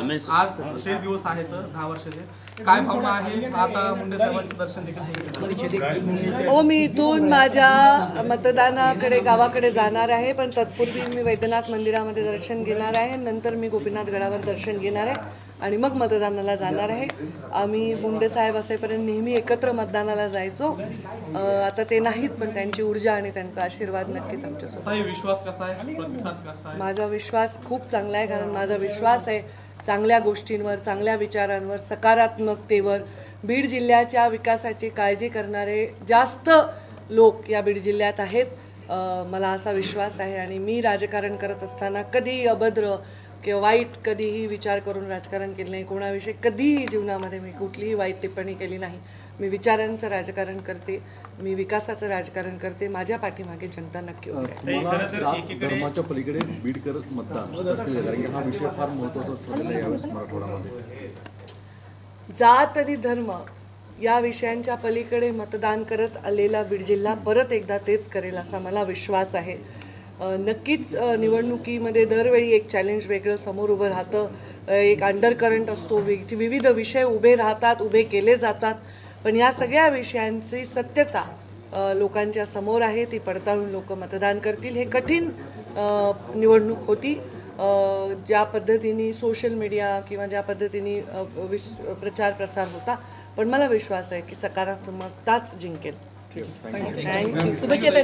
आज शेष दिवस आहेत दहा वर्षाचे. काय भावना आहे? आता मुंडे साहेबांचं दर्शन देखील. हो मी इथून माझ्या मतदानाकडे गावाकडे जाणार आहे पण तत्पूर्वी मी वैद्यनाथ मंदिरामध्ये दर्शन घेणार आहे. नंतर मी गोपीनाथ गडावर दर्शन घेणार आहे आणि मग मतदानाला जाणार आहे. आम्ही मुंडे साहेब असेपर्यंत नेहमी एकत्र मतदानाला जायचो. आता ते नाहीत पण त्यांची ऊर्जा आणि त्यांचा आशीर्वाद नक्कीच आमच्यासोबत. ताई विश्वास कसा आहे? प्रतिसाद कसा आहे? माझा विश्वास खूप चांगला आहे कारण माझा विश्वास आहे चांगल्या गोष्टींवर चांगल्या विचारांवर सकारात्मकतेवर बीड जिल्ह्याच्या विकासाची काळजी करणारे जास्त लोक या बीड जिल्ह्यात आहेत. मला असा विश्वास आहे आणि मी राजकारण करत असताना कधीही अभद्र किंवा वाईट कधीही विचार करून राजकारण केलं नाही कोणाविषयी कधीही जीवनामध्ये मी कुठलीही वाईट टिप्पणी केली नाही. मी विचारांचं राजकारण करते मी विकासाचं राजकारण करते माझ्या पाठीमागे जनता नक्की धर्माच्या पलीकडे बीड करत मतदान. हा विषय फार महत्त्वाचा ठरलेला आहे यावेळेस मराठवाड्यामध्ये. जात आणि धर्म या विषयांच्या पलीकडे मतदान करत आलेला बीड जिल्हा परत एकदा तेच करेल असा मला विश्वास आहे. नक्कीच निवडणुकीमध्ये दरवेळी एक चॅलेंज वेगळं समोर उभं राहतं. एक अंडर करंट असतो. विविध विषय उभे राहतात उभे केले जातात. पण या सगळ्या विषयांची सत्यता लोकांच्या समोर आहे. ती पडताळून लोक मतदान करतील. हे कठीण निवडणूक होती. ज्या पद्धतीने सोशल मीडिया किंवा ज्या पद्धतीने विस प्रचार प्रसार होता. पण मला विश्वास आहे की सकारात्मकताच जिंकेल. थँक्यू